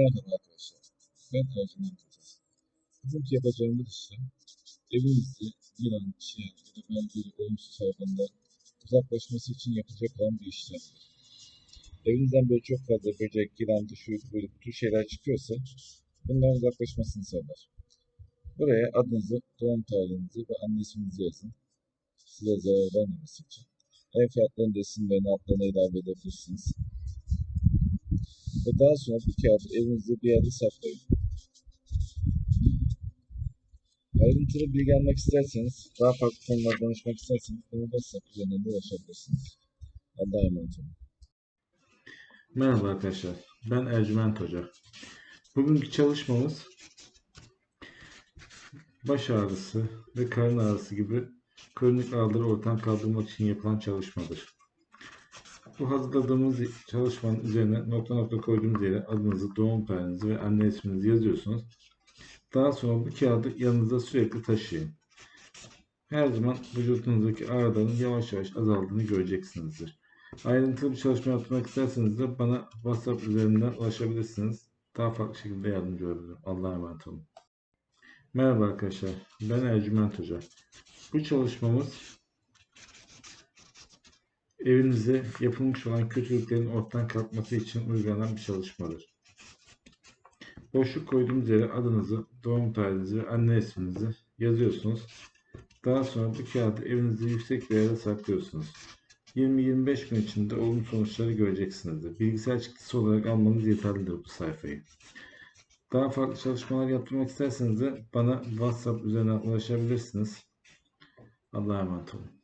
Merhaba arkadaşlar. Ben Ercüment Hoca. Bugünkü yapacağımız işlem evinizde yılan, çiyan ya da benzeri olumsuz hayvanlar uzaklaşması için yapılacak olan bir işlemdir. Evinizden böyle çok fazla böcek, yılan, dışı, böyle bu tür şeyler çıkıyorsa bunların uzaklaşmasını sağlar. Buraya adınızı, doğum tarihinizi ve anne isminizi yazın. Size zarar vermemesi için. Ev fiyatlarının da isimlerini altlarına ilave edebilirsiniz ve daha sonra bu kağıdı evinizde bir yerde saklayın. Ayrıntılı bilgi almak isterseniz, daha farklı konularda danışmak isterseniz bana WhatsApp üzerinden de ulaşabilirsiniz. Allah'a emanet olun. Merhaba arkadaşlar, ben Ercüment Hoca. Bugünkü çalışmamız baş ağrısı ve karın ağrısı gibi kronik ağrıları ortadan kaldırmak için yapılan çalışmadır. Bu hazırladığımız çalışmanın üzerine nokta nokta koyduğumuz yere adınızı, doğum tarihinizi ve anne isminizi yazıyorsunuz. Daha sonra bu kağıdı yanınızda sürekli taşıyın. Her zaman vücudunuzdaki ağrıların yavaş yavaş azaldığını göreceksinizdir. Ayrıntılı bir çalışma yapmak isterseniz de bana WhatsApp üzerinden ulaşabilirsiniz. Daha farklı şekilde yardımcı olabilirim. Allah'a emanet olun. Merhaba arkadaşlar. Ben Ercüment Hoca. Bu çalışmamız evinize yapılmış olan kötülüklerin ortadan kalkması için uygulanan bir çalışmadır. Boşluk koyduğumuz yere adınızı, doğum tarihinizi ve anne isminizi yazıyorsunuz. Daha sonra bu kağıdı evinizde yüksek bir yere saklıyorsunuz. 20-25 gün içinde olumlu sonuçları göreceksinizdir. Bilgisayar çıktısı olarak almanız yeterlidir bu sayfayı. Daha farklı çalışmalar yaptırmak isterseniz de bana WhatsApp üzerinden ulaşabilirsiniz. Allah'a emanet olun.